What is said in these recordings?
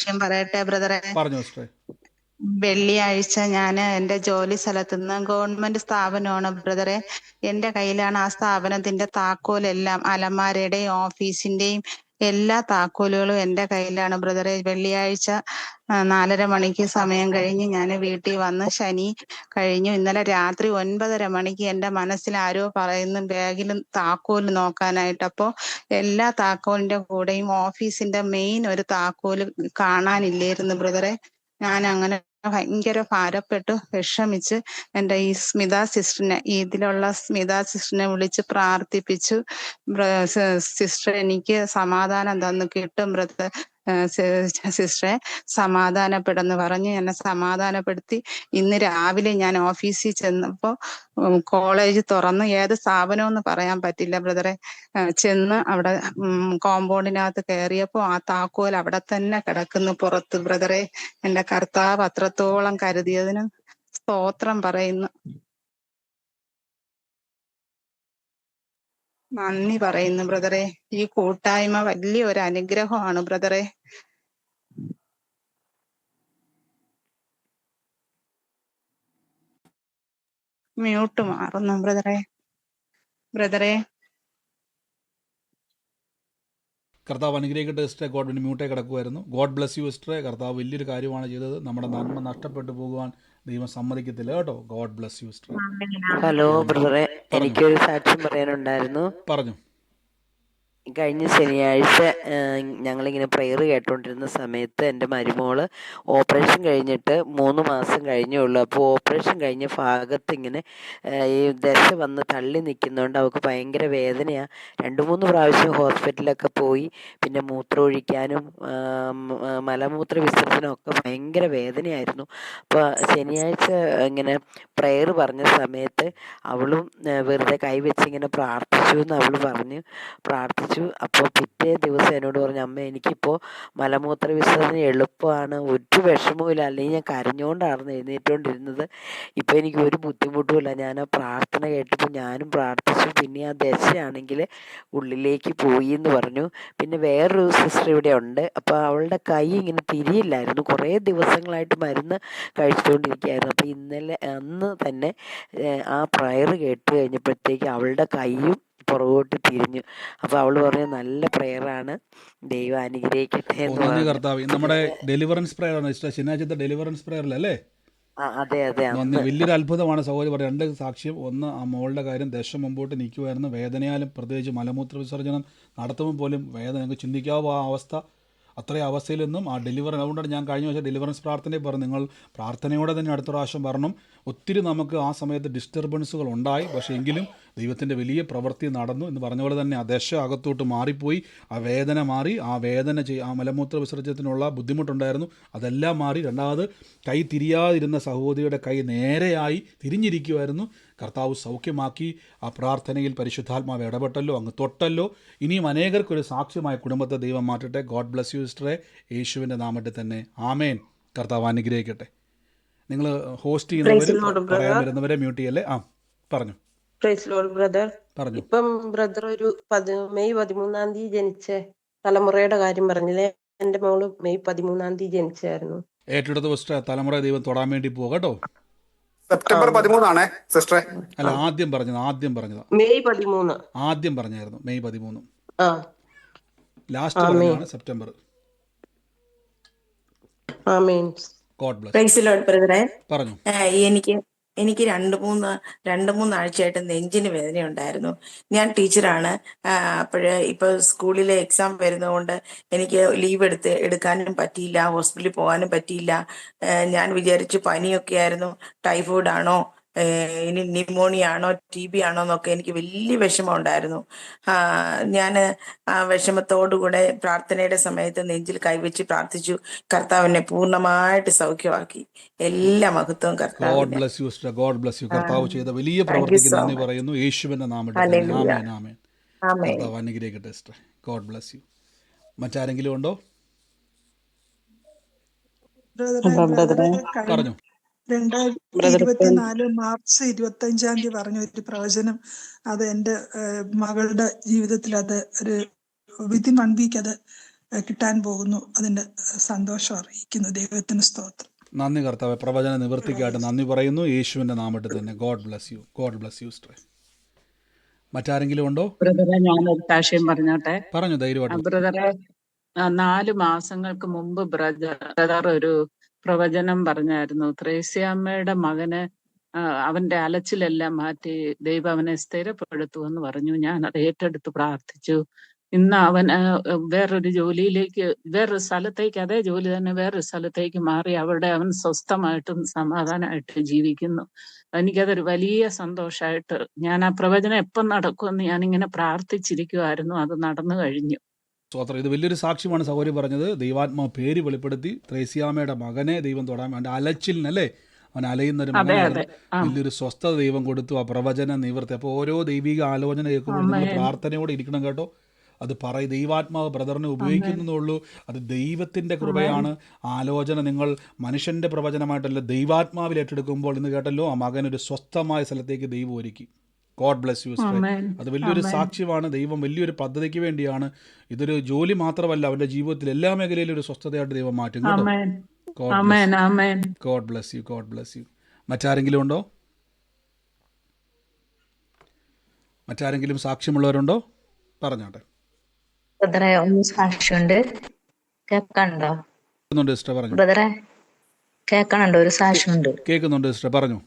സാക്ഷ്യം പറയട്ടെ ബ്രദറെ? വെള്ളിയാഴ്ച ഞാൻ എന്റെ ജോലി സ്ഥലത്ത് നിന്ന് ഗവൺമെന്റ് സ്ഥാപനമാണ് ബ്രദറെ. എന്റെ കയ്യിലാണ് ആ സ്ഥാപനത്തിന്റെ താക്കോലെല്ലാം അലമാരയുടെയും ഓഫീസിന്റെയും എല്ലാ താക്കോലുകളും എന്റെ കയ്യിലാണ്. ബ്രദറെ വെള്ളിയാഴ്ച നാലര മണിക്ക് സമയം കഴിഞ്ഞ് ഞാൻ വീട്ടിൽ വന്ന് ശനി കഴിഞ്ഞു. ഇന്നലെ രാത്രി ഒൻപതര മണിക്ക് എന്റെ മനസ്സിൽ ആരോ പറയുന്നു ബാഗിലും താക്കോൽ നോക്കാനായിട്ട്. അപ്പോ എല്ലാ താക്കോലിന്റെ കൂടെയും ഓഫീസിന്റെ മെയിൻ ഒരു താക്കോൽ കാണാനില്ലായിരുന്നു ബ്രദറെ. ഞാൻ അങ്ങനെ ഭയങ്കര ഭാരപ്പെട്ട് വിഷമിച്ച് എന്റെ ഈ സ്മിത സിസ്റ്ററിനെ ഇതിലുള്ള സ്മിത സിസ്റ്ററിനെ വിളിച്ച് പ്രാർത്ഥിപ്പിച്ചു. സിസ്റ്റർ എനിക്ക് സമാധാനം തന്നു. കിട്ടും ബ്രദർ. സിസ്റ്ററെ സമാധാനപ്പെടുന്നു. പറഞ്ഞ് എന്നെ സമാധാനപ്പെടുത്തി. ഇന്ന് രാവിലെ ഞാൻ ഓഫീസിൽ ചെന്നപ്പോ കോളേജ് തുറന്ന്. ഏത് സ്ഥാപനമെന്ന് പറയാൻ പറ്റില്ല ബ്രദറെ. ചെന്ന് അവിടെ കോമ്പൗണ്ടിനകത്ത് കയറിയപ്പോ ആ താക്കോൽ അവിടെ തന്നെ കിടക്കുന്നു പുറത്ത് ബ്രദറെ. എന്റെ കർത്താവ് അത്രത്തോളം കരുതിയതിന് സ്തോത്രം പറയുന്നു. നന്ദി പറയുന്നു ബ്രദറെ. ഈ കൂട്ടായ്മ വലിയ ഒരു അനുഗ്രഹമാണ് ബ്രദറെ. മ്യൂട്ട് മാറുന്നു ബ്രദറെ. ബ്രദറെ. കർത്താവ് അനുഗ്രഹിക്കട്ടെ സിസ്റ്ററെ. ഗോഡ് മ്യൂട്ടേ കിടക്കുമായിരുന്നു ഗോഡ് ബ്ലസ് യു സിസ്റ്ററെ. കർത്താവ് വലിയൊരു കാര്യമാണ് ചെയ്തത്. നമ്മുടെ നന്മ നഷ്ടപ്പെട്ടു പോകുവാൻ ദൈവം സമ്മതിക്കത്തില്ല കേട്ടോ. ഗോഡ് ബ്ലസ് യു ഹലോ ബ്രദറെ എനിക്കൊരു സാക്ഷ്യം പറയാനുണ്ടായിരുന്നു. പറഞ്ഞു. കഴിഞ്ഞ ശനിയാഴ്ച ഞങ്ങളിങ്ങനെ പ്രെയർ കേട്ടോണ്ടിരുന്ന സമയത്ത് എന്റെ മരുമോൾ ഓപ്പറേഷൻ കഴിഞ്ഞിട്ട് മൂന്ന് മാസം കഴിഞ്ഞേ ഉള്ളൂ. അപ്പോൾ ഓപ്പറേഷൻ കഴിഞ്ഞ ഭാഗത്ത് ഇങ്ങനെ ഈ ദശ വന്ന് തള്ളി നിൽക്കുന്നതുകൊണ്ട് അവൾക്ക് ഭയങ്കര വേദനയാണ് രണ്ട് മൂന്ന് പ്രാവശ്യം ഹോസ്പിറ്റലൊക്കെ പോയി പിന്നെ മൂത്രം ഒഴിക്കാനും മലമൂത്ര വിസർജനം ഒക്കെ ഭയങ്കര വേദനയായിരുന്നു. അപ്പോൾ ശനിയാഴ്ച ഇങ്ങനെ പ്രെയർ പറഞ്ഞ സമയത്ത് അവളും വെറുതെ കൈവച്ച് ഇങ്ങനെ പ്രാർത്ഥിച്ചു എന്ന് അവൾ പറഞ്ഞു. പ്രാർത്ഥിച്ചു അപ്പോൾ പിറ്റേ ദിവസം എന്നോട് പറഞ്ഞു അമ്മ എനിക്കിപ്പോൾ മലമൂത്ര വിസർജനം എളുപ്പമാണ്. ഒരു വിഷമവുമില്ല അല്ലെങ്കിൽ ഞാൻ കരഞ്ഞുകൊണ്ടായിരുന്നു എഴുന്നേറ്റുകൊണ്ടിരുന്നത്. ഇപ്പോൾ എനിക്ക് ഒരു ബുദ്ധിമുട്ടുമില്ല ഞാൻ ആ പ്രാർത്ഥന കേട്ടപ്പോൾ ഞാനും പ്രാർത്ഥിച്ചു. പിന്നെ ആ ദശയാണെങ്കിൽ ഉള്ളിലേക്ക് പോയി എന്ന് പറഞ്ഞു. പിന്നെ വേറൊരു സിസ്റ്റർ ഇവിടെ ഉണ്ട്. അപ്പോൾ അവളുടെ കൈ ഇങ്ങനെ തിരിയില്ലായിരുന്നു കുറേ ദിവസങ്ങളായിട്ട് മരുന്ന് കഴിച്ചുകൊണ്ടിരിക്കുകയായിരുന്നു. അപ്പോൾ ഇന്നലെ അന്ന് തന്നെ ആ പ്രയർ കേട്ട് കഴിഞ്ഞപ്പോഴത്തേക്ക് അവളുടെ കൈയും പുറകോട്ട് തിരിഞ്ഞു. അപ്പോൾ അവൾ പറഞ്ഞു നല്ല പ്രെയറാണ് ദൈവം അനുഗ്രഹിക്കട്ടെ എന്ന് പറഞ്ഞു. കർത്താവ് നമ്മുടെ ഡെലിവറൻസ് പ്രയർ ആണ്. ശനിയാഴ്ചത്തെ ഡെലിവറൻസ് പ്രയറിലല്ലേ അതെ അതെ വലിയൊരു അത്ഭുതമാണ് സഹോദരി പറയുന്നത് രണ്ട് സാക്ഷ്യം. ഒന്ന് ആ മോളുടെ കാര്യം. ദേശം മുമ്പോട്ട് നിൽക്കുമായിരുന്നു വേദനയാലും പ്രത്യേകിച്ച് മലമൂത്ര വിസർജനം നടത്തുമ്പോൾ പോലും വേദന. നിങ്ങൾക്ക് ചിന്തിക്കാവോ ആ അവസ്ഥ. അത്രയും അവസ്ഥയിൽ നിന്നും ആ ഡെലിവറി അതുകൊണ്ടാണ് ഞാൻ കഴിഞ്ഞ വർഷം ഡെലിവറൻസ് പ്രാർത്ഥനയിൽ പറഞ്ഞു നിങ്ങൾ പ്രാർത്ഥനയോടെ തന്നെ അടുത്ത പ്രാവശ്യം പറഞ്ഞു ഒത്തിരി നമുക്ക് ആ സമയത്ത് ഡിസ്റ്റർബൻസുകൾ ഉണ്ടായി. പക്ഷേ എങ്കിലും ദൈവത്തിന്റെ വലിയ പ്രവൃത്തി നടന്നു എന്ന് പറഞ്ഞ പോലെ തന്നെ ആ ദശ അകത്തോട്ട് മാറിപ്പോയി. ആ വേദന മാറി. ആ വേദന ചെയ് ആ മലമൂത്ര വിസർജ്യത്തിനുള്ള ബുദ്ധിമുട്ടുണ്ടായിരുന്നു. അതെല്ലാം മാറി. രണ്ടാമത് കൈ തിരിയാതിരുന്ന സഹോദരിയുടെ കൈ നേരെയായി തിരിഞ്ഞിരിക്കുമായിരുന്നു കർത്താവ് സൗഖ്യമാക്കി. ആ പ്രാർത്ഥനയിൽ പരിശുദ്ധാത്മാവ് ഇടപെട്ടല്ലോ. അങ്ങ് തൊട്ടല്ലോ. ഇനിയും അനേകർക്കൊരു സാക്ഷ്യമായ കുടുംബത്തെ ദൈവം മാറ്റട്ടെ. ഗോഡ് ബ്ലസ് യു സിസ്റ്ററെ. യേശുവിന്റെ നാമത്തിൽ തന്നെ. ആമേൻ. കർത്താവ് അനുഗ്രഹിക്കട്ടെ. നിങ്ങൾ ഹോസ്റ്റ് ചെയ്യുന്നവർ പറയാൻ വരുന്നവരെ മ്യൂട്ട് ചെയ്യല്ലേ? ആ പറഞ്ഞു. ബ്രദർ. പറഞ്ഞു. ഇപ്പം ബ്രദർ ഒരു പതി മെയ് പതിമൂന്നാം തീയതി ജനിച്ച തലമുറയുടെ കാര്യം പറഞ്ഞില്ലേ? എന്റെ മോൾ മെയ് പതിമൂന്നാം തീയതി ജനിച്ചായിരുന്നു. ഏറ്റെടുത്ത ദിവസം തലമുറ ദൈവം തൊടാൻ വേണ്ടി പോകട്ടോ കേട്ടോ. സെപ്റ്റംബർ പതിമൂന്നാണേ സിസ്റ്ററെ? അല്ല ആദ്യം പറഞ്ഞത് ആദ്യം പറഞ്ഞതാ. മെയ് പതിമൂന്ന്. ആദ്യം പറഞ്ഞായിരുന്നു മെയ് പതിമൂന്ന്. ആ. ലാസ്റ്റ് ആമേൻ. പറഞ്ഞാണ് സെപ്റ്റംബർ. ആമീൻ. ഗോഡ് ബ്ലെസ് പ്രൈസ് ലോഡ് ബ്രദറെ. പറഞ്ഞു. എനിക്ക് എനിക്ക് രണ്ട് മൂന്ന് രണ്ട് മൂന്നാഴ്ചയായിട്ട് നെഞ്ചിന് വേദനയുണ്ടായിരുന്നു. ഞാൻ ടീച്ചറാണ്. അപ്പോഴ് ഇപ്പൊ സ്കൂളിലെ എക്സാം വരുന്നതുകൊണ്ട് എനിക്ക് ലീവ് എടുത്ത് എടുക്കാനും പറ്റിയില്ല ഹോസ്പിറ്റലിൽ പോകാനും പറ്റിയില്ല. ഞാൻ വിചാരിച്ചു പനിയൊക്കെ ആയിരുന്നു ടൈഫോയിഡ് ആണോ ഇനി ന്യൂമോണിയ ആണോ ടി ബി ആണോ എന്നൊക്കെ എനിക്ക് വലിയ വിഷമം ഉണ്ടായിരുന്നു ഞാൻ ആ വിഷമത്തോടുകൂടെ പ്രാർത്ഥനയുടെ സമയത്ത് നെഞ്ചിൽ കൈവച്ച് പ്രാർത്ഥിച്ചു. കർത്താവിനെ പൂർണമായിട്ട് സൗഖ്യമാക്കി. എല്ലാ മഹത്വവും ഗോഡ് കർത്താവിന് bless you sister God bless you കർത്താവ് ചെയ്ത വലിയ പ്രവൃത്തിക്ക് നന്ദി പറയുന്നു. യേശുവിന്റെ നാമത്തിൽ ആമേൻ ആമേൻ. ആമേൻ. കർത്താവ് അനുഗ്രഹിക്കട്ടെ സിസ്റ്റർ ഗോഡ് ബ്ലസ് യു മറ്റാരെങ്കിലും ഉണ്ടോ? പറഞ്ഞു. രണ്ടായിരത്തി ഇരുപത്തിനാല് മാർച്ച് ഇരുപത്തി അഞ്ചാം തീയതി പറഞ്ഞ ഒരു പ്രവചനം. അത് എന്റെ മകളുടെ ജീവിതത്തിൽ അത് ഒരു വിധി വൺ വീക്ക് അത് കിട്ടാൻ പോകുന്നു. അതിന്റെ സന്തോഷം അറിയിക്കുന്നു. ദൈവത്തിന് സ്തോത്രം. നന്ദി കർത്താവ്. പ്രവചന നിവൃത്തിക്കായിട്ട് നന്ദി പറയുന്നു. യേശുവിന്റെ നാമത്തിൽ തന്നെ God bless you God bless you stray മറ്റാരെങ്കിലും ഉണ്ടോ? ബ്രദറെ സാക്ഷ്യം പറഞ്ഞോട്ടെ? പറഞ്ഞു ധൈര്യമായിട്ട്. ബ്രദറെ നാല് മാസങ്ങൾക്ക് മുമ്പ് ബ്രദർ ബ്രദർ ഒരു പ്രവചനം പറഞ്ഞായിരുന്നു. ത്രേസ്യാമ്മയുടെ മകന് അവന്റെ അലച്ചിലെല്ലാം മാറ്റി ദൈവം അവനെ സ്ഥിരപ്പെടുത്തുമെന്ന് പറഞ്ഞു. ഞാൻ അത് ഏറ്റെടുത്ത് പ്രാർത്ഥിച്ചു. ഇന്ന് അവൻ വേറൊരു ജോലിയിലേക്ക് വേറൊരു സ്ഥലത്തേക്ക് അതേ ജോലി തന്നെ വേറൊരു സ്ഥലത്തേക്ക് മാറി അവിടെ അവൻ സ്വസ്ഥമായിട്ടും സമാധാനമായിട്ട് ജീവിക്കുന്നു. എനിക്കതൊരു വലിയ സന്തോഷമായിട്ട് ഞാൻ ആ പ്രവചനം എപ്പം നടക്കുമെന്ന് ഞാനിങ്ങനെ പ്രാർത്ഥിച്ചിരിക്കുമായിരുന്നു അത് നടന്നു കഴിഞ്ഞു. സ്തോത്രം. ഇത് വലിയൊരു സാക്ഷ്യമാണ് സഹോദരി പറഞ്ഞത്. ദൈവാത്മാ പേര് വെളിപ്പെടുത്തി ത്രേസ്യാമയുടെ മകനെ ദൈവം തൊടാൻ അവന്റെ അലച്ചിലിനല്ലേ? അവൻ അലയുന്ന ഒരു മകനായിരുന്നു. വലിയൊരു സ്വസ്ഥത ദൈവം കൊടുത്തു ആ പ്രവചന നിവൃത്തി. അപ്പോൾ ഓരോ ദൈവിക ആലോചന കേൾക്കുമ്പോൾ നിങ്ങൾ പ്രാർത്ഥനയോടെ ഇരിക്കണം കേട്ടോ. അത് പറയ ദൈവാത്മാവ് ബ്രദറിനെ ഉപയോഗിക്കുന്നുള്ളൂ അത് ദൈവത്തിന്റെ കൃപയാണ്. ആലോചന നിങ്ങൾ മനുഷ്യന്റെ പ്രവചനമായിട്ടല്ല ദൈവാത്മാവിൽ ഏറ്റെടുക്കുമ്പോൾ ഇന്ന് കേട്ടല്ലോ ആ മകൻ ഒരു സ്വസ്ഥമായ സ്ഥലത്തേക്ക് ദൈവം ഒരുക്കി. God bless you. അത് വലിയൊരു. സാക്ഷ്യമാണ്. ദൈവം വലിയൊരു പദ്ധതിക്ക് വേണ്ടിയാണ് ഇതൊരു ജോലി മാത്രമല്ല അവന്റെ ജീവിതത്തിൽ എല്ലാ മേഖലയിലും ഒരു സ്വസ്ഥതയായിട്ട് ദൈവം മാറ്റും God bless you God bless you മറ്റാരെങ്കിലും ഉണ്ടോ? മറ്റാരെങ്കിലും സാക്ഷ്യമുള്ളവരുണ്ടോ? പറഞ്ഞോട്ടെ. സാക്ഷിയുണ്ട് കേൾക്കണ്ടോ കേൾക്കുന്നുണ്ട് സിസ്റ്റർ പറഞ്ഞു. കേൾക്കണുണ്ടോ ഒരു കേൾക്കുന്നുണ്ട് സിസ്റ്റർ പറഞ്ഞു.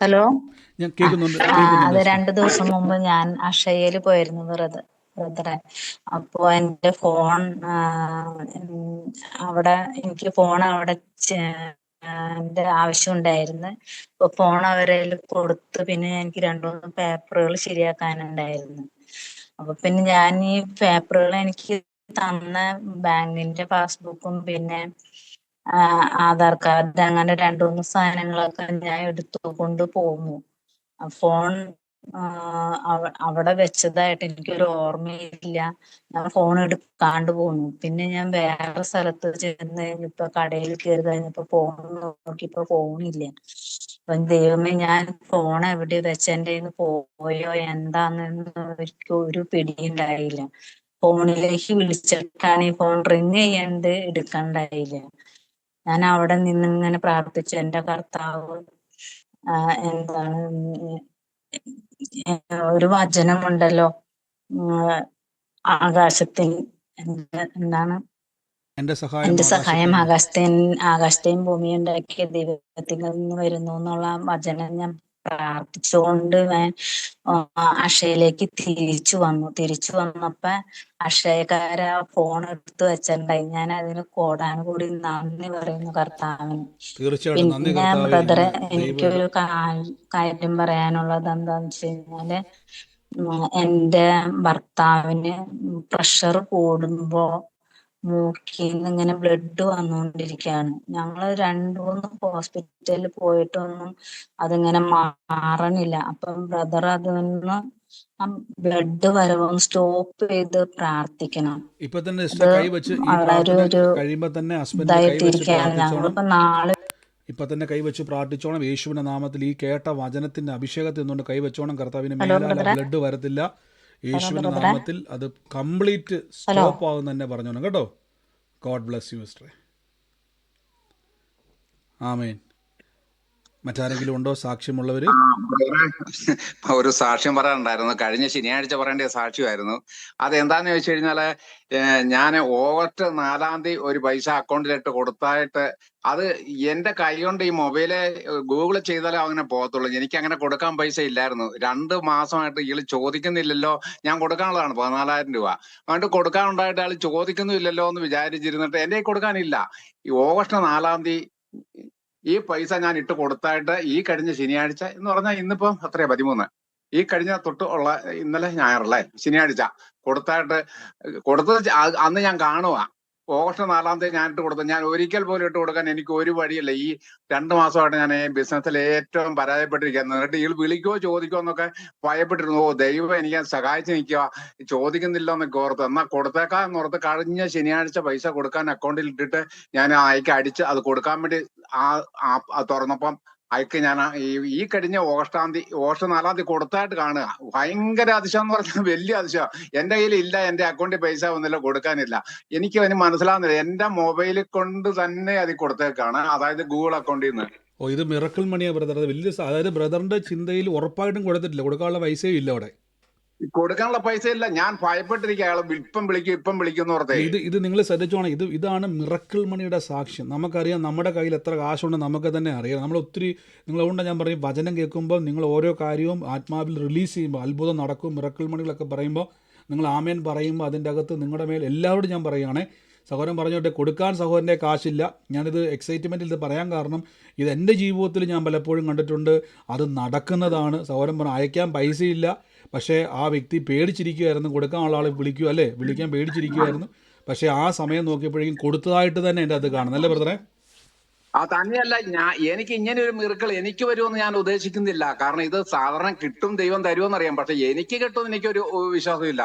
ഹലോ? ഞാൻ കേൾക്കുന്നുണ്ട് അത് രണ്ടു ദിവസം മുമ്പ് ഞാൻ അക്ഷയയിൽ പോയിരുന്നു ബ്രദറെ അപ്പോ എന്റെ ഫോൺ അവിടെ എനിക്ക് ഫോൺ അവിടെ എന്റെ ആവശ്യം ഉണ്ടായിരുന്നു. അപ്പൊ ഫോൺ അവരെ കൊടുത്ത് പിന്നെ എനിക്ക് രണ്ടു മൂന്ന് പേപ്പറുകൾ ശരിയാക്കാനുണ്ടായിരുന്നു. അപ്പൊ പിന്നെ ഞാൻ ഈ പേപ്പറുകൾ എനിക്ക് തന്ന ബാങ്കിന്റെ പാസ്ബുക്കും പിന്നെ ആധാർ കാർഡ് അങ്ങനെ രണ്ടു മൂന്ന് സാധനങ്ങളൊക്കെ ഞാൻ എടുത്തു കൊണ്ട് പോന്നു. ഫോൺ അവിടെ വെച്ചതായിട്ട് എനിക്കൊരു ഓർമ്മയില്ല. ഞാൻ ഫോൺ എടുക്കാണ്ട് പോന്നു. പിന്നെ ഞാൻ വേറെ സ്ഥലത്ത് ചെന്ന് കഴിഞ്ഞപ്പോ കടയിൽ കയറി കഴിഞ്ഞപ്പോ ഫോൺ നോക്കിയപ്പോ ഫോണില്ല. അപ്പൊ ദൈവമേ ഞാൻ ഫോൺ എവിടെ വെച്ച കയ്യിന്ന് പോയോ എന്താന്നൊന്നും എനിക്ക് ഒരു പിടിയുണ്ടായില്ല. ഫോണിലേക്ക് വിളിച്ചിട്ടാണ് ഈ ഫോൺ റിങ് ചെയ്യാണ്ട് എടുക്കണ്ടായില്ല. ഞാൻ അവിടെ നിന്ന് ഇങ്ങനെ പ്രാർത്ഥിച്ചു എന്റെ കർത്താവ് എന്താണ് ഒരു വചനമുണ്ടല്ലോ ആകാശത്തിൽ എന്ത- എന്താണ്? എന്റെ സഹായം ആകാശത്തെ ആകാശത്തെയും ഭൂമി ഉണ്ടാക്കിയ ദൈവത്തിൽ നിന്ന് വരുന്നു എന്നുള്ള വചനം ഞാൻ പ്രാർത്ഥിച്ചുകൊണ്ട് ഞാൻ അക്ഷയയിലേക്ക് തിരിച്ചു വന്നു. തിരിച്ചു വന്നപ്പോ അക്ഷയക്കാര ഫോൺ എടുത്തു വെച്ചിട്ടുണ്ടായി. ഞാൻ അതിന് കോടാൻ കൂടി നന്ദി പറയുന്നു കർത്താവിന്. പിന്നെ ബ്രദറെ എനിക്കൊരു കാര്യം പറയാനുള്ളത് എന്താന്ന് വെച്ച് കഴിഞ്ഞാൽ എന്റെ ഭർത്താവിന് പ്രഷർ കൂടുമ്പോ മൂക്കിന്ന് ഇങ്ങനെ ബ്ലഡ് വന്നുകൊണ്ടിരിക്കുകയാണ് ഞങ്ങൾ രണ്ടു മൂന്ന് ഹോസ്പിറ്റലിൽ പോയിട്ടൊന്നും അതിങ്ങനെ മാറണില്ല. അപ്പം ബ്രദർ അതൊന്ന് ബ്ലഡ് വരവും സ്റ്റോപ്പ് ചെയ്ത് പ്രാർത്ഥിക്കണം. ഇപ്പൊ തന്നെ കൈ വെച്ച് വളരെ ഒരു ഇതായിട്ടിരിക്കുകയാണ്. ഞങ്ങളിപ്പോ നാളെ ഇപ്പൊ തന്നെ കൈവച്ച് പ്രാർത്ഥിച്ചോണം. യേശുവിന്റെ നാമത്തിൽ ഈ കേട്ട വചനത്തിന്റെ അഭിഷേകത്തിൽ നിന്നുകൊണ്ട് കൈവച്ചോണം. കർത്താവിന് മേലാൽ ബ്ലഡ് വരത്തില്ല. യേശുവിന്റെ ബ്രദറെ നാമത്തിൽ അത് കംപ്ലീറ്റ് സ്റ്റോപ്പ് ആകും തന്നെ പറഞ്ഞോണം കേട്ടോ. ഗോഡ് ബ്ലെസ് യു സിസ്റ്ററെ ആമേൻ. മറ്റാരെങ്കിലും ഉണ്ടോ സാക്ഷ്യമുള്ളവര്? ഒരു സാക്ഷ്യം പറയാനുണ്ടായിരുന്നു. കഴിഞ്ഞ ശനിയാഴ്ച പറയേണ്ട സാക്ഷ്യമായിരുന്നു. അതെന്താന്ന് ചോദിച്ചു കഴിഞ്ഞാൽ ഞാൻ ഓഗസ്റ്റ് നാലാം തീയതി ഒരു പൈസ അക്കൗണ്ടിലിട്ട് കൊടുത്തായിട്ട് അത് എന്റെ കൈ കൊണ്ട് ഈ മൊബൈൽ ഗൂഗിൾ ചെയ്താലേ അങ്ങനെ പോകത്തുള്ളൂ. എനിക്ക് അങ്ങനെ കൊടുക്കാൻ പൈസ ഇല്ലായിരുന്നു. രണ്ട് മാസമായിട്ട് ഇയാൾ ചോദിക്കുന്നില്ലല്ലോ. ഞാൻ കൊടുക്കാനുള്ളതാണ് പതിനാലായിരം രൂപ. അതുകൊണ്ട് കൊടുക്കാനുണ്ടായിട്ട് അയാൾ ചോദിക്കുന്നില്ലല്ലോ എന്ന് വിചാരിച്ചിരുന്നിട്ട് എന്റെ കൊടുക്കാനില്ല. ഈ ഓഗസ്റ്റ് നാലാം തീയതി ഈ പൈസ ഞാൻ ഇട്ട് കൊടുത്തായിട്ട് ഈ കഴിഞ്ഞ ശനിയാഴ്ച എന്ന് പറഞ്ഞാൽ ഇന്നിപ്പോ അത്രയാ പതിമൂന്ന്. ഈ കഴിഞ്ഞ തൊട്ട് ഉള്ള ഇന്നലെ ഞായറല്ലേ? ശനിയാഴ്ച. കൊടുത്തായിട്ട് കൊടുത്തത് അന്ന് ഞാൻ കാണുക ഓഗസ്റ്റ് നാലാം തീയതി ഞാൻ ഇട്ട് കൊടുത്തു ഞാൻ ഒരിക്കൽ പോലും ഇട്ട് കൊടുക്കാൻ എനിക്ക് ഒരു വഴിയില്ല. ഈ രണ്ട് മാസമായിട്ട് ഞാൻ ബിസിനസ്സിൽ ഏറ്റവും പരാജയപ്പെട്ടിരിക്കുന്നത് എന്നിട്ട് ഈ വിളിക്കോ ചോദിക്കോ എന്നൊക്കെ ഭയപ്പെട്ടിരുന്നു. ഓ ദൈവം എനിക്ക് സഹായിച്ച് നിൽക്കുക ചോദിക്കുന്നില്ല എന്നൊക്കെ ഓർത്ത്. എന്നാ കൊടുത്തേക്കാന്ന് എന്നോർത്ത് കഴിഞ്ഞ ശനിയാഴ്ച പൈസ കൊടുക്കാൻ അക്കൗണ്ടിൽ ഇട്ടിട്ട് ഞാൻ അയക്ക് അടിച്ച് അത് കൊടുക്കാൻ വേണ്ടി ആ തുറന്നപ്പം അയക്ക് ഞാൻ ഈ കഴിഞ്ഞ ഓഗസ്റ്റാം തീയതി ഓഗസ്റ്റ് നാലാം തീയതി കൊടുത്തായിട്ട് കാണുക. ഭയങ്കര അതിശയം എന്ന് പറഞ്ഞാൽ വലിയ അതിശയം. എന്റെ കയ്യിൽ ഇല്ല എന്റെ അക്കൗണ്ടിൽ പൈസ ഒന്നുമില്ല കൊടുക്കാനില്ല. എനിക്ക് അതിന് മനസ്സിലാവുന്നില്ല. എന്റെ മൊബൈലിൽ കൊണ്ട് തന്നെ അത് കൊടുത്തേക്കാണ്. അതായത് ഗൂഗിൾ അക്കൗണ്ടിൽ നിന്ന്. ഓ ഇത് മിറക്കിൾ മണിയാ ബ്രദർ. അത് വലിയ അതായത് ബ്രദറിന്റെ ചിന്തയിൽ ഉറപ്പായിട്ടും കൊടുത്തിട്ടില്ല. കൊടുക്കാനുള്ള പൈസയും ഇല്ല അവിടെ. കൊടുക്കാനുള്ള പൈസ ഇല്ല ഞാൻ ഭയപ്പെട്ടിരിക്കുക അയാൾ ഇപ്പം വിളിക്കും ഇപ്പം വിളിക്കും ഇത് ഇത് നിങ്ങൾ ശ്രദ്ധിച്ചോണം. ഇത് ഇതാണ് മിറക്കിൾ മണിയുടെ സാക്ഷ്യം. നമുക്കറിയാം നമ്മുടെ കയ്യിൽ എത്ര കാശുണ്ട് നമുക്ക് തന്നെ അറിയാം. നമ്മൾ ഒത്തിരി നിങ്ങൾ അതുകൊണ്ടാണ് ഞാൻ പറയും വചനം കേൾക്കുമ്പോൾ നിങ്ങൾ ഓരോ കാര്യവും ആത്മാവിൽ റിലീസ് ചെയ്യുമ്പോൾ അത്ഭുതം നടക്കും മിറക്കിൾ മണികളൊക്കെ പറയുമ്പോൾ നിങ്ങൾ ആമേൻ പറയുമ്പോൾ അതിന്റെ അകത്ത് നിങ്ങളുടെ മേൽ എല്ലാവരോടും ഞാൻ പറയുകയാണേ. സഹോദരൻ പറഞ്ഞോട്ടെ കൊടുക്കാൻ സഹോദരന്റെ കാശില്ല. ഞാനിത് എക്സൈറ്റ്മെന്റിൽ ഇത് പറയാൻ കാരണം ഇത് എന്റെ ജീവിതത്തിൽ ഞാൻ പലപ്പോഴും കണ്ടിട്ടുണ്ട്. അത് നടക്കുന്നതാണ്. സഹോദരൻ പറഞ്ഞു അയക്കാൻ പൈസയില്ല. പക്ഷേ ആ വ്യക്തി പേടിച്ചിരിക്കുമായിരുന്നു കൊടുക്കാനുള്ള ആൾ വിളിക്കുക അല്ലേ? വിളിക്കാൻ പേടിച്ചിരിക്കുമായിരുന്നു പക്ഷേ ആ സമയം നോക്കിയപ്പോഴേക്കും കൊടുത്തതായിട്ട് തന്നെ എന്റെ അത് കാണുന്നു. അല്ലേ ബ്രദറെ? ആ തന്നെയല്ല ഞാൻ എനിക്ക് ഇങ്ങനെ ഒരു മിറുക്കൾ എനിക്ക് വരുമെന്ന് ഞാൻ ഉദ്ദേശിക്കുന്നില്ല. കാരണം ഇത് സാധാരണ കിട്ടും ദൈവം തരുമെന്ന് അറിയാം പക്ഷെ എനിക്ക് കിട്ടുമെന്ന് എനിക്കൊരു വിശ്വാസമില്ല.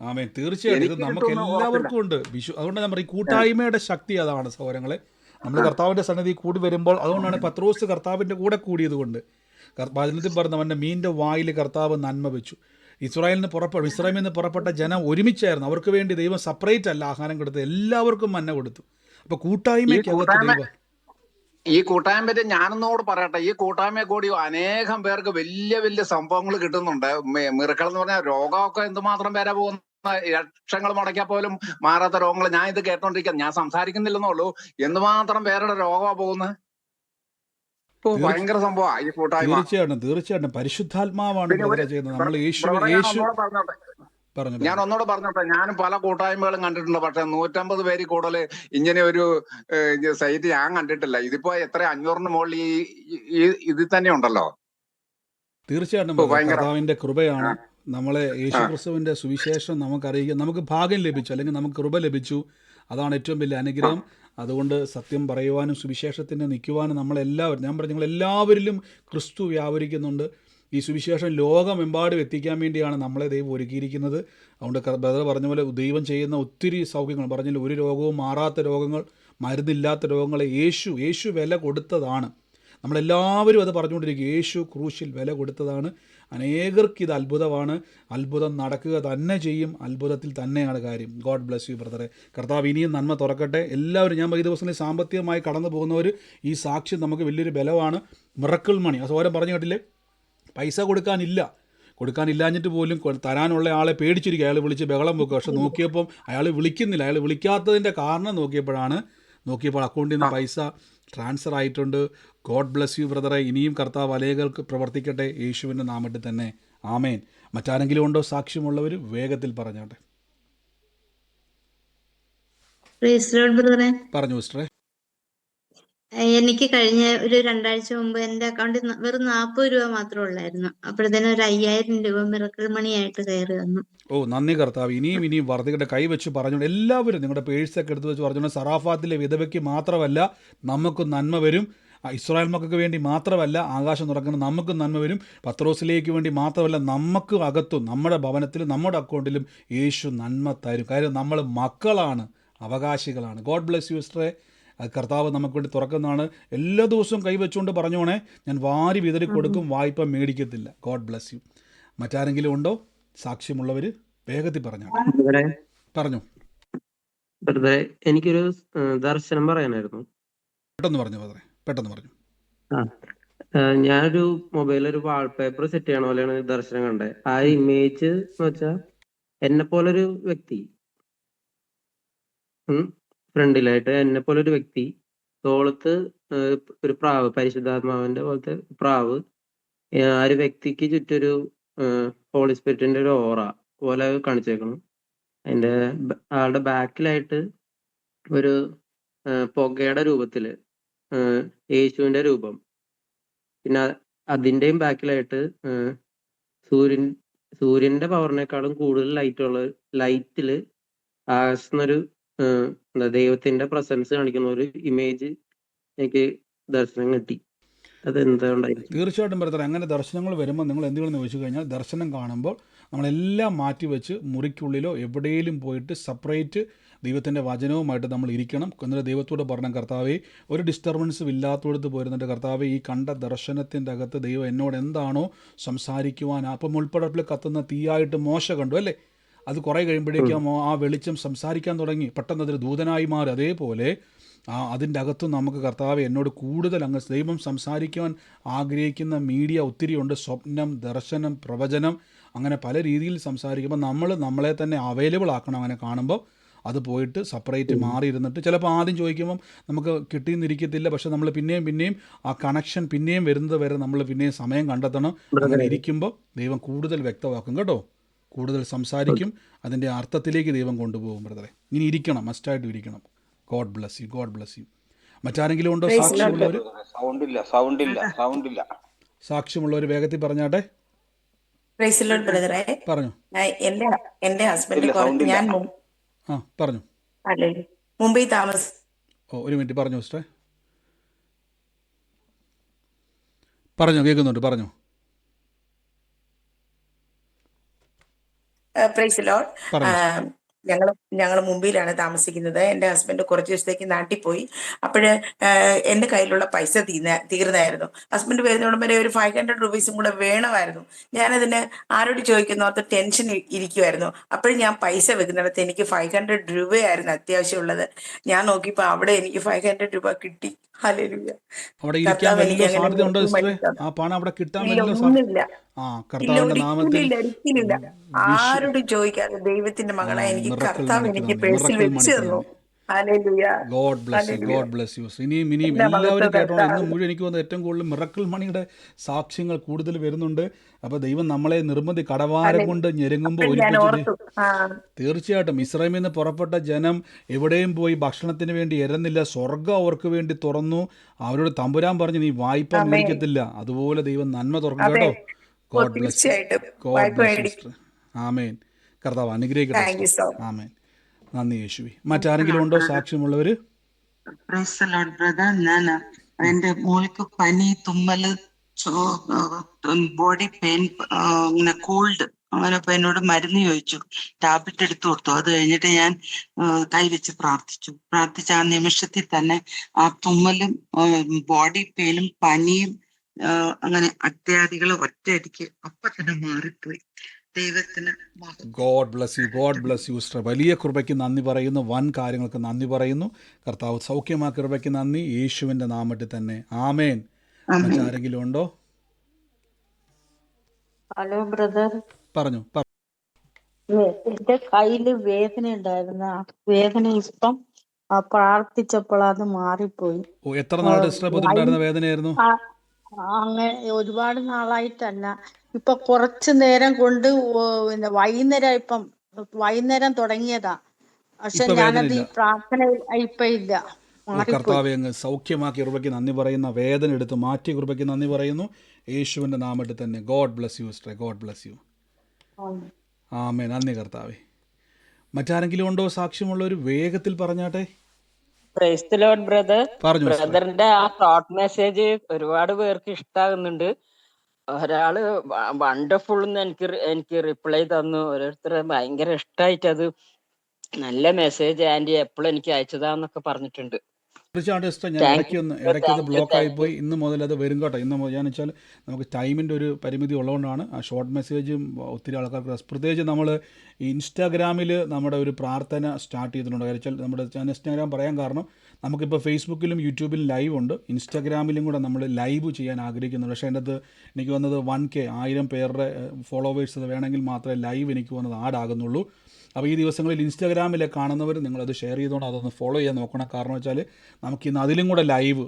ആമേ തീർച്ചയായിട്ടും. ഇത് നമുക്ക് എല്ലാവർക്കും ഉണ്ട്. വിശ്വ അതുകൊണ്ട് ഞാൻ ഈ കൂട്ടായ്മയുടെ ശക്തി അതാണ് സഹോദരങ്ങളെ. നമ്മൾ കർത്താവിന്റെ സന്നിധി കൂടി വരുമ്പോൾ അതുകൊണ്ടാണ് പത്രോസ് കർത്താവിന്റെ കൂടെ കൂടിയത് കൊണ്ട്. വചനത്തിൽ പറഞ്ഞ അവന്റെ മീന്റെ വായിൽ കർത്താവ് നന്മ വെച്ചു. ഇസ്രായേലിൽ നിന്ന് പുറപ്പെട്ട ഇസ്രായേലിൽ നിന്ന് പുറപ്പെട്ട ജനം ഒരുമിച്ചായിരുന്നു. അവർക്ക് വേണ്ടി ദൈവം സെപ്പറേറ്റ് അല്ല ആഹാരം കൊടുത്തത് എല്ലാവർക്കും മന്ന കൊടുത്തു. അപ്പൊ കൂട്ടായ്മയ്ക്കകത്ത് കൂട്ടായ്മ- ദൈവം ഈ കൂട്ടായ്മ പറ്റി ഞാനൊന്നോട് പറയട്ടെ. ഈ കൂട്ടായ്മയെ കൂടി അനേകം പേർക്ക് വലിയ വലിയ സംഭവങ്ങൾ കിട്ടുന്നുണ്ട്. മിറുക്കൾ എന്ന് പറഞ്ഞാൽ രോഗമൊക്കെ എന്തുമാത്രം പേരാ പോകുന്ന ലക്ഷങ്ങൾ മുടക്കിയാൽ പോലും മാറാത്ത രോഗങ്ങൾ. ഞാൻ ഇത് കേട്ടോണ്ടിരിക്കാം. ഞാൻ സംസാരിക്കുന്നില്ലെന്നുള്ളൂ എന്തുമാത്രം പേരുടെ രോഗമാണ് പോകുന്നത്? ഭയങ്കര സംഭവമാണ് ഈ കൂട്ടായ്മ. തീർച്ചയായിട്ടും തീർച്ചയായിട്ടും. പരിശുദ്ധാത്മാവാണ് ചെയ്യുന്നത്. നമ്മൾ യേശു ബ്രദറെ, ഞാൻ ഒന്നോട് പറഞ്ഞോട്ടെ. പറഞ്ഞു ഞാൻ ഒന്നുകൂടെ പറഞ്ഞോട്ടെ. ഞാനും പല കൂട്ടായ്മകളും കണ്ടിട്ടുണ്ട്. പക്ഷെ നൂറ്റമ്പത് പേര് കൂടുതൽ ഇങ്ങനെ ഒരു സൈറ്റ് ഞാൻ കണ്ടിട്ടില്ല. ഇതിപ്പോ എത്ര അഞ്ഞൂറിന് മുകളിൽ ഈ ഇതിൽ തന്നെ ഉണ്ടല്ലോ. തീർച്ചയായിട്ടും കൃപയാണ്. നമ്മളെ യേശുക്രിസ്തുവിന്റെ സുവിശേഷം നമുക്കറിയിക്കുക നമുക്ക് ഭാഗ്യം ലഭിച്ചു. അല്ലെങ്കിൽ നമുക്ക് കൃപ ലഭിച്ചു. അതാണ് ഏറ്റവും വലിയ അനുഗ്രഹം. അതുകൊണ്ട് സത്യം പറയുവാനും സുവിശേഷത്തിന് നിൽക്കുവാനും നമ്മളെല്ലാവരും ഞാൻ പറഞ്ഞു എല്ലാവരിലും ക്രിസ്തു വ്യാപരിക്കുന്നുണ്ട്. ഈ സുവിശേഷം ലോകമെമ്പാടും എത്തിക്കാൻ വേണ്ടിയാണ് നമ്മളെ ദൈവം ഒരുക്കിയിരിക്കുന്നത്. അതുകൊണ്ട് ബ്രദർ പറഞ്ഞ പോലെ ദൈവം ചെയ്യുന്ന ഒത്തിരി സൗഖ്യങ്ങൾ പറഞ്ഞില്ല ഒരു രോഗവും മാറാത്ത രോഗങ്ങൾ മരുന്നില്ലാത്ത രോഗങ്ങളെ യേശു യേശു വില കൊടുത്തതാണ്. നമ്മളെല്ലാവരും അത് പറഞ്ഞുകൊണ്ടിരിക്കും യേശു ക്രൂശിൽ വില കൊടുത്തതാണ്. അനേകർക്ക് ഇത് അത്ഭുതമാണ്. അത്ഭുതം നടക്കുക തന്നെ ചെയ്യും. അത്ഭുതത്തിൽ തന്നെയാണ് കാര്യം. ഗോഡ് ബ്ലസ് യു ബ്രദറെ കർത്താവ് ഇനിയും നന്മ തുറക്കട്ടെ. എല്ലാവരും ഞാൻ ഈ ദിവസങ്ങളിൽ സാമ്പത്തികമായി കടന്നു പോകുന്നവർ ഈ സാക്ഷ്യം നമുക്ക് വലിയൊരു ബലമാണ്. മിറക്കിൾ മണി അത് ഓരോ പറഞ്ഞു കേട്ടില്ലേ? പൈസ കൊടുക്കാനില്ല. കൊടുക്കാനില്ലാഞ്ഞിട്ട് പോലും തരാനുള്ള ആളെ പേടിച്ചിരിക്കും അയാൾ വിളിച്ച് ബഹളം വെക്കുക പക്ഷെ നോക്കിയപ്പം അയാൾ വിളിക്കുന്നില്ല. അയാൾ വിളിക്കാത്തതിന്റെ കാരണം നോക്കിയപ്പോഴാണ്. നോക്കിയപ്പോൾ അക്കൗണ്ടിൽ നിന്ന് പൈസ ട്രാൻസ്ഫർ ആയിട്ടുണ്ട്. ഗോഡ് ബ്ലെസ് യു ബ്രദറെ. ഇനിയും കർത്താവ് അലേകൾക്ക് പ്രവർത്തിക്കട്ടെ. യേശുവിന്റെ നാമത്തിൽ തന്നെ. ആമേൻ. മറ്റാരെങ്കിലും ഉണ്ടോ? സാക്ഷ്യമുള്ളവർ വേഗത്തിൽ പറഞ്ഞോട്ടെ. പറഞ്ഞു സിസ്റ്ററെ. എനിക്ക് കഴിഞ്ഞ ഒരു രണ്ടാഴ്ച മുമ്പ് എന്റെ അക്കൗണ്ടിൽ വെറും നാൽപ്പത് രൂപ മാത്രമേ ഉള്ളായിരുന്നു. അപ്പോഴത്തേനും ഒരു അയ്യായിരം രൂപ മിറക്കിൾ മണിയായിട്ട് കയറി വന്നു. ഓ നന്ദി കർത്താവ്. ഇനിയും ഇനിയും വർദ്ധിക്കട്ടെ. കൈ വെച്ച് പറഞ്ഞുകൊണ്ട് എല്ലാവരും നിങ്ങളുടെ പേഴ്സൊക്കെ എടുത്ത് വെച്ച് പറഞ്ഞുകൊണ്ട് സറാഫാത്തിലെ വിധവയ്ക്ക് മാത്രമല്ല നമുക്ക് നന്മ വരും. ഇസ്രായേൽ മക്കൾക്ക് വേണ്ടി മാത്രമല്ല ആകാശം തുറക്കുന്ന നമുക്ക് നന്മ വരും. പത്രോസിലേക്ക് വേണ്ടി മാത്രമല്ല നമുക്ക് അകത്തും നമ്മുടെ ഭവനത്തിലും നമ്മുടെ അക്കൗണ്ടിലും യേശു നന്മ തരും. കാര്യം നമ്മൾ മക്കളാണ് അവകാശികളാണ്. ഗോഡ് ബ്ലെസ് യു സിസ്റ്ററെ അത് കർത്താവ് നമുക്ക് വേണ്ടി തുറക്കുന്നതാണ്. എല്ലാ ദിവസവും കൈവച്ചുകൊണ്ട് പറഞ്ഞോണേ ഞാൻ വാരി വിതറി കൊടുക്കും വായ്പ മേടിക്കത്തില്ല. ഗോഡ് ബ്ലെസ് യു മറ്റാരെങ്കിലും ഉണ്ടോ? സാക്ഷ്യമുള്ളവർ വേഗത്തിൽ പറഞ്ഞു പറഞ്ഞു. എനിക്കൊരു ദർശനം പറയാനായിരുന്നു. പെട്ടെന്ന് പറഞ്ഞു പതറെ പെട്ടെന്ന് പറഞ്ഞു. ഞാനൊരു മൊബൈലിൽ ഒരു വാൾപേപ്പർ സെറ്റ് ചെയ്യണ പോലെയാണ് ദർശനം കണ്ടത് ആ ഇമേജ് എന്ന് വെച്ചാ എന്നെ പോലൊരു വ്യക്തി ഫ്രണ്ടിലായിട്ട് എന്നെ പോലൊരു വ്യക്തി തോളത്ത് ഒരു പ്രാവ് പരിശുദ്ധാത്മാവിന്റെ പോലത്തെ പ്രാവ് ആ ഒരു വ്യക്തിക്ക് ചുറ്റൊരു ഹോളി സ്പിരിറ്റിന്റെ ഒരു ഓറ പോലെ കാണിച്ചേക്കണം അതിന്റെ ആളുടെ ബാക്കിലായിട്ട് ഒരു പുകയുടെ രൂപത്തിൽ യേശുവിന്റെ രൂപം. പിന്നെ അതിന്റെയും ബാക്കിലായിട്ട് സൂര്യൻ സൂര്യന്റെ പവറിനേക്കാളും കൂടുതൽ ലൈറ്റ് ഉള്ള ലൈറ്റിൽ എന്താ ദൈവത്തിന്റെ പ്രസൻസ് കാണിക്കുന്ന ഒരു ഇമേജ് എനിക്ക് ദർശനം കിട്ടി. തീർച്ചയായിട്ടും ബ്രദർ അങ്ങനെ ദർശനങ്ങൾ വരുമ്പോൾ നിങ്ങൾ എന്തുകൊണ്ടെന്ന് ചോദിച്ചു കഴിഞ്ഞാൽ ദർശനം കാണുമ്പോൾ നമ്മളെല്ലാം മാറ്റി വെച്ച് മുറിക്കുള്ളിലോ എവിടെയെങ്കിലും പോയിട്ട് സെപ്പറേറ്റ് ദൈവത്തിന്റെ വചനവുമായിട്ട് നമ്മൾ ഇരിക്കണം. എന്നിട്ട് ദൈവത്തോട് പറഞ്ഞ കർത്താവെ ഒരു ഡിസ്റ്റർബൻസും ഇല്ലാത്തടത്ത് പോരുന്നുണ്ട്. കർത്താവെ ഈ കണ്ട ദർശനത്തിന്റെ അകത്ത് ദൈവം എന്നോട് എന്താണോ സംസാരിക്കുവാൻ അപ്പം ഉൾപ്പെടപ്പിൽ കത്തുന്ന തീയായിട്ട് മോശ കണ്ടു അല്ലേ? അത് കുറേ കഴിയുമ്പോഴേക്കും ആ- ആ വെളിച്ചം സംസാരിക്കാൻ തുടങ്ങി. പെട്ടെന്ന് അതൊരു ദൂതനായി മാറി. അതേപോലെ ആ അതിന്റെ അകത്തും നമുക്ക് കർത്താവ് എന്നോട് കൂടുതൽ അങ്ങ് ദൈവം സംസാരിക്കുവാൻ ആഗ്രഹിക്കുന്ന മീഡിയ ഒത്തിരിയുണ്ട് സ്വപ്നം ദർശനം പ്രവചനം അങ്ങനെ പല രീതിയിൽ സംസാരിക്കുമ്പോൾ നമ്മൾ നമ്മളെ തന്നെ അവൈലബിൾ ആക്കണം. അങ്ങനെ കാണുമ്പോൾ അത് പോയിട്ട് സെപ്പറേറ്റ് മാറി ഇരുന്നിട്ട് ചിലപ്പോൾ ആദ്യം ചോദിക്കുമ്പം നമുക്ക് കിട്ടിയെന്നിരിക്കത്തില്ല പക്ഷെ നമ്മൾ പിന്നെയും പിന്നെയും ആ കണക്ഷൻ പിന്നെയും വരുന്നത് വരെ നമ്മൾ പിന്നെയും സമയം കണ്ടെത്തണം. അങ്ങനെ ഇരിക്കുമ്പോൾ ദൈവം കൂടുതൽ വ്യക്തമാക്കും കേട്ടോ. കൂടുതൽ സംസാരിക്കും. അതിന്റെ അർത്ഥത്തിലേക്ക് ദൈവം കൊണ്ടുപോകും ബ്രദറെ ഇനി ഇരിക്കണം. മസ്റ്റായിട്ട് ഇരിക്കണം. God bless you God bless you മറ്റാരെങ്കിലും ഉണ്ടോ? സാക്ഷ്യമുള്ളവർ സൗണ്ട് ഇല്ല. സൗണ്ട് ഇല്ല. സൗണ്ട് ഇല്ല. സാക്ഷ്യമുള്ളവർ വേഗത്തിൽ പറഞ്ഞാട്ടെ? പറഞ്ഞു. എന്റെ എന്റെ ഹസ്ബൻഡ് ഞാൻ ആ പറഞ്ഞു. അല്ലേ? മുംബൈ താമസ. ഓ ഒരു മിനിറ്റ് പറഞ്ഞു സിസ്റ്ററെ. പറഞ്ഞു കേൾക്കുന്നുണ്ട് പറഞ്ഞു. Praise Lord. ഞങ്ങൾ ഞങ്ങൾ മുംബൈയിലാണ് താമസിക്കുന്നത്. എന്റെ ഹസ്ബൻഡ് കുറച്ച് ദിവസത്തേക്ക് നാട്ടിൽ പോയി അപ്പോഴ് എന്റെ കയ്യിലുള്ള പൈസ തീർന്ന തീർന്നായിരുന്നു. ഹസ്ബൻഡ് വരുന്നോടും വരെ ഒരു ഫൈവ് ഹൺഡ്രഡ് റുപ്പീസും കൂടെ വേണമായിരുന്നു. ഞാനതിന് ആരോട് ചോദിക്കുന്നു അത് ടെൻഷൻ ഇരിക്കുമായിരുന്നു അപ്പോഴും ഞാൻ പൈസ വെക്കുന്നിടത്ത് എനിക്ക് ഫൈവ് ഹൺഡ്രഡ് രൂപയായിരുന്നു അത്യാവശ്യമുള്ളത്. ഞാൻ നോക്കിയപ്പോൾ അവിടെ എനിക്ക് ഫൈവ് ഹൺഡ്രഡ് രൂപ കിട്ടി. ഹലോ അവിടെ ഇരിക്കാൻ സാധ്യത ഉണ്ടോ ആ പണം അവിടെ കിട്ടാൻ ഒന്നുമില്ല. ഇല്ല നാമത്തിൽ ഒരിക്കലില്ല ഒരിക്കലില്ല ആരോടും ചോദിക്കാതെ ദൈവത്തിന്റെ മകളെ എനിക്ക് കർത്താവ് എനിക്ക് പേഴ്സിൽ വെച്ച് തന്നു. God bless you God bless you ഇനിയും ഇനിയും എല്ലാവരും കേട്ടോണം. ഇന്ന് മുഴുവൻ എനിക്ക് വന്ന ഏറ്റവും കൂടുതൽ മിറക്കിൾ മണിയുടെ സാക്ഷ്യങ്ങൾ കൂടുതൽ വരുന്നുണ്ട്. അപ്പോൾ ദൈവം നമ്മളെ നിർമ്മതി കടവാരം കൊണ്ട് ഞെരുങ്ങുമ്പോൾ ഒരുമിച്ച് തീർച്ചയായിട്ടും ഇസ്രൈമിൽ നിന്ന് പുറപ്പെട്ട ജനം എവിടെയും പോയി ഭക്ഷണത്തിന് വേണ്ടി ഇരന്നില്ല സ്വർഗം അവർക്ക് വേണ്ടി തുറന്നു. അവരോട് തമ്പുരാൻ പറഞ്ഞു നീ വായ്പ മേടിക്കത്തില്ല. അതുപോലെ ദൈവം നന്മ തുറക്കും കേട്ടോ? തീർച്ചയായിട്ടും. ഗോഡ് വായ്പ ബ്ലസ് യു സിസ്റ്റർ ആമേൻ. കർത്താവ് അനുഗ്രഹിക്കട്ടെ ആമേൻ. നന്ദി യേശുവി. മറ്റാരെങ്കിലും ഉണ്ടോ ബ്രദർ ഞാൻ എന്റെ മോൾക്ക് പനി തുമ്മൽ ബോഡി പെയിൻ ഇങ്ങനെ കോൾഡ് അങ്ങനെ അപ്പൊ എന്നോട് മരുന്ന് ചോദിച്ചു. ടാബ്ലറ്റ് എടുത്തു കൊടുത്തു. അത് കഴിഞ്ഞിട്ട് ഞാൻ കൈ കൈവച്ച് പ്രാർത്ഥിച്ചു. പ്രാർത്ഥിച്ച ആ നിമിഷത്തിൽ തന്നെ ആ തുമ്മലും ബോഡി പെയിനും പനിയും അങ്ങനെ അത്യാദികൾ ഒറ്റയടിക്ക് അപ്പൊ തന്നെ മാറിപ്പോയി. ദൈവത്തിന് God bless you God bless you sister വലിയ കൃപയ്ക്ക് നന്ദി പറയുന്നു. വൻ കാര്യങ്ങൾക്ക് നന്ദി പറയുന്നു. കർത്താവ് സൗഖ്യമാ കൃപയ്ക്ക് നന്ദി. യേശുവിന്റെ നാമത്തിൽ തന്നെ. ആമേൻ. ആരെങ്കിലും മറ്റാരെങ്കിലും ഉണ്ടോ? ഹലോ ബ്രദർ പറഞ്ഞു എന്റെ കയ്യിൽ വേദന ഉണ്ടായിരുന്നു വേദന ഇപ്പം ആ, പ്രാർത്ഥിച്ചപ്പോൾ അത് മാറിപ്പോയി. ഓ എത്ര നാളുടെ വേദനയായിരുന്നു? അങ്ങനെ ഒരുപാട് നാളായിട്ടല്ല. ഇപ്പൊ കുറച്ച് നേരം കൊണ്ട് ഓ, പിന്നെ വൈകുന്നേരം ഇപ്പം വൈകുന്നേരം തുടങ്ങിയതാ. പക്ഷെ ഇപ്പൊ ഞാനത് ഈ വേദനയില്ല പ്രാർത്ഥന ഇപ്പൊ ഇല്ല. ഓ മാറിപ്പോയി. കർത്താവെ അങ്ങ് സൗഖ്യമാക്കി കൃപയ്ക്ക് നന്ദി പറയുന്ന വേദന എടുത്ത് മാറ്റി കൃപയ്ക്ക് നന്ദി പറയുന്നു. യേശുവിന്റെ നാമത്തിൽ തന്നെ God bless you sister God bless you. ആമേ നന്ദി കർത്താവെ. മറ്റാരെങ്കിലും ഉണ്ടോ സാക്ഷ്യമുള്ളവർ വേഗത്തിൽ പറഞ്ഞാട്ടെ? ലോഡ് ബ്രദർ ബ്രദറിന്റെ ആ ഷോർട്ട് മെസ്സേജ് ഒരുപാട് പേർക്ക് ഇഷ്ടാകുന്നുണ്ട്. ഒരാൾ വണ്ടർഫുൾ എന്ന് എനിക്ക് എനിക്ക് റിപ്ലൈ തന്നു. ഓരോരുത്തർ ഭയങ്കര ഇഷ്ടായിട്ട് അത് നല്ല മെസ്സേജ് ആന്റി എപ്പോഴും എനിക്ക് അയച്ചതാന്നൊക്കെ പറഞ്ഞിട്ടുണ്ട്. ഞാൻ ബ്ലോക്ക് ആയി പോയി ഇന്ന് മുതൽ അത് വരും കേട്ടോ. ഇന്ന് മുതൽ ഞാൻ വെച്ചാൽ നമുക്ക് ടൈമിന്റെ ഒരു പരിമിതി ഉള്ളതുകൊണ്ടാണ് ആ ഷോർട്ട് മെസ്സേജും ഒത്തിരി ആൾക്കാർക്ക് പ്രത്യേകിച്ച് നമ്മൾ ഇൻസ്റ്റാഗ്രാമിൽ നമ്മുടെ ഒരു പ്രാർത്ഥന സ്റ്റാർട്ട് ചെയ്തിട്ടുണ്ട്. കാര്യം വെച്ചാൽ നമ്മുടെ ഞാൻ ഇൻസ്റ്റാഗ്രാം പറയാൻ കാരണം നമുക്കിപ്പോൾ ഫേസ്ബുക്കിലും യൂട്യൂബിലും ലൈവ് ഉണ്ട്. ഇൻസ്റ്റാഗ്രാമിലും കൂടെ നമ്മൾ ലൈവ് ചെയ്യാൻ ആഗ്രഹിക്കുന്നുണ്ട്. പക്ഷേ അതിന്റെ അത് എനിക്ക് വന്നത് വൺ കെ ആയിരം പേരുടെ ഫോളോവേഴ്സ് വേണമെങ്കിൽ മാത്രമേ ലൈവ് എനിക്ക് വന്നത് ആഡ് ആകുന്നുള്ളൂ. അപ്പോൾ ഈ ദിവസങ്ങളിൽ ഇൻസ്റ്റാഗ്രാമിലെ കാണുന്നവർ നിങ്ങളത് ഷെയർ ചെയ്തുകൊണ്ട് അതൊന്ന് ഫോളോ ചെയ്യാൻ നോക്കണം. കാരണം വെച്ചാൽ നമുക്കിന്ന് അതിലും കൂടെ ലൈവ്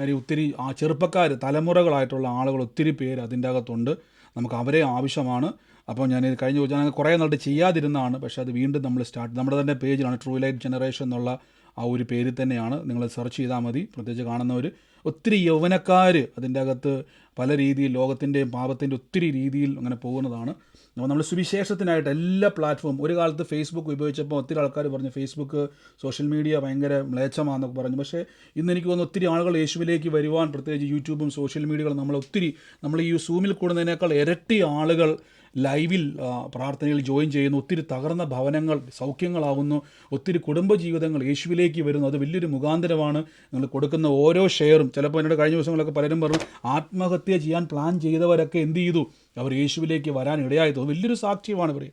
കാര്യം ഒത്തിരി ആ ചെറുപ്പക്കാർ തലമുറകളായിട്ടുള്ള ആളുകൾ ഒത്തിരി പേര് അതിന്റെ അകത്തുണ്ട്. നമുക്ക് അവരെ ആവശ്യമാണ്. അപ്പോൾ ഞാൻ കഴിഞ്ഞ ഞാൻ കുറേ നാളെ ചെയ്യാതിരുന്നതാണ്. പക്ഷേ അത് വീണ്ടും നമ്മൾ സ്റ്റാർട്ട് നമ്മുടെ തന്നെ പേജിലാണ് ട്രൂ ലൈറ്റ് ജനറേഷൻ എന്നുള്ള ആ ഒരു പേരിൽ തന്നെയാണ്. നിങ്ങൾ സെർച്ച് ചെയ്താൽ മതി. പ്രത്യേകിച്ച് കാണുന്നവർ ഒത്തിരി യൗവനക്കാർ അതിന്റെ അകത്ത് പല രീതിയിൽ ലോകത്തിന്റെയും പാപത്തിന്റെ ഒത്തിരി രീതിയിൽ അങ്ങനെ പോകുന്നതാണ്. അപ്പോൾ നമ്മൾ സുവിശേഷത്തിനായിട്ട് എല്ലാ പ്ലാറ്റ്ഫോം ഒരു കാലത്ത് ഫേസ്ബുക്ക് ഉപയോഗിച്ചപ്പോൾ ഒത്തിരി ആൾക്കാർ പറഞ്ഞു ഫേസ്ബുക്ക് സോഷ്യൽ മീഡിയ ഭയങ്കര മ്ലേച്ഛമാണെന്നൊക്കെ പറഞ്ഞു. പക്ഷേ ഇന്ന് എനിക്ക് തോന്നുന്നു ഒത്തിരി ആളുകൾ യേശുവിലേക്ക് വരുവാൻ പ്രത്യേകിച്ച് യൂട്യൂബും സോഷ്യൽ മീഡിയകളും നമ്മൾ ഒത്തിരി നമ്മൾ ഈ സൂമിൽ കൂടുന്നതിനേക്കാൾ ഇരട്ടി ആളുകൾ ലൈവിൽ പ്രാർത്ഥനയിൽ ജോയിൻ ചെയ്യുന്നു ഒത്തിരി തകർന്ന ഭവനങ്ങൾ സൗഖ്യങ്ങളാവുന്നു. ഒത്തിരി കുടുംബജീവിതങ്ങൾ യേശുവിലേക്ക് വരുന്നു. അത് വലിയൊരു മുഖാന്തരമാണ്. നിങ്ങൾ കൊടുക്കുന്ന ഓരോ ഷെയറും. ചിലപ്പോൾ എന്നോട് കഴിഞ്ഞ ദിവസങ്ങളൊക്കെ പലരും പറഞ്ഞു ആത്മഹത്യ ചെയ്യാൻ പ്ലാൻ ചെയ്തവരൊക്കെ എന്ത് ചെയ്തു? അവർ യേശുവിലേക്ക് വരാൻ ഇടയായത് വലിയൊരു സാക്ഷ്യമാണ് ഇവർ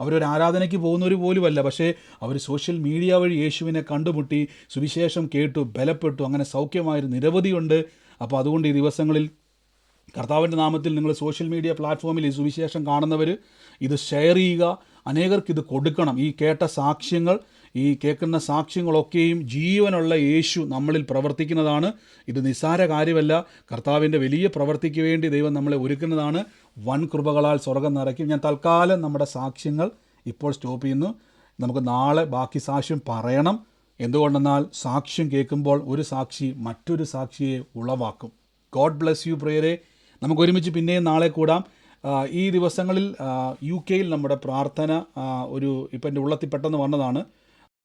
അവരൊരു ആരാധനയ്ക്ക് പോകുന്നവർ പോലുമല്ല. പക്ഷേ അവർ സോഷ്യൽ മീഡിയ വഴി യേശുവിനെ കണ്ടുമുട്ടി സുവിശേഷം കേട്ടു ബലപ്പെട്ടു അങ്ങനെ സൗഖ്യമായൊരു നിരവധിയുണ്ട്. അപ്പോൾ അതുകൊണ്ട് ഈ ദിവസങ്ങളിൽ കർത്താവിന്റെ നാമത്തിൽ നിങ്ങൾ സോഷ്യൽ മീഡിയ പ്ലാറ്റ്ഫോമിൽ ഈ സുവിശേഷം കാണുന്നവർ ഇത് ഷെയർ ചെയ്യുക. അനേകർക്ക് ഇത് കൊടുക്കണം. ഈ കേട്ട സാക്ഷ്യങ്ങൾ ഈ കേൾക്കുന്ന സാക്ഷ്യങ്ങളൊക്കെയും ജീവനുള്ള യേശു നമ്മളിൽ പ്രവർത്തിക്കുന്നതാണ്. ഇത് നിസ്സാര കാര്യമല്ല. കർത്താവിന്റെ വലിയ പ്രവർത്തിക്ക് വേണ്ടി ദൈവം നമ്മളെ ഒരുക്കുന്നതാണ്. വൻ കൃപകളാൽ സ്വർഗം നിറയ്ക്കും. ഞാൻ തൽക്കാലം നമ്മുടെ സാക്ഷ്യങ്ങൾ ഇപ്പോൾ സ്റ്റോപ്പ് ചെയ്യുന്നു. നമുക്ക് നാളെ ബാക്കി സാക്ഷ്യം പറയണം. എന്തുകൊണ്ടെന്നാൽ സാക്ഷ്യം കേൾക്കുമ്പോൾ ഒരു സാക്ഷി മറ്റൊരു സാക്ഷിയെ ഉളവാക്കും. ഗോഡ് ബ്ലെസ് യു പ്രിയരെ. നമുക്ക് ഒരുമിച്ച് പിന്നെയും നാളെ കൂടാം. ഈ ദിവസങ്ങളിൽ യു കെയിൽ നമ്മുടെ പ്രാർത്ഥന ഒരു ഇപ്പം എന്റെ ഉള്ളത്തിൽ പെട്ടെന്ന് വന്നതാണ്.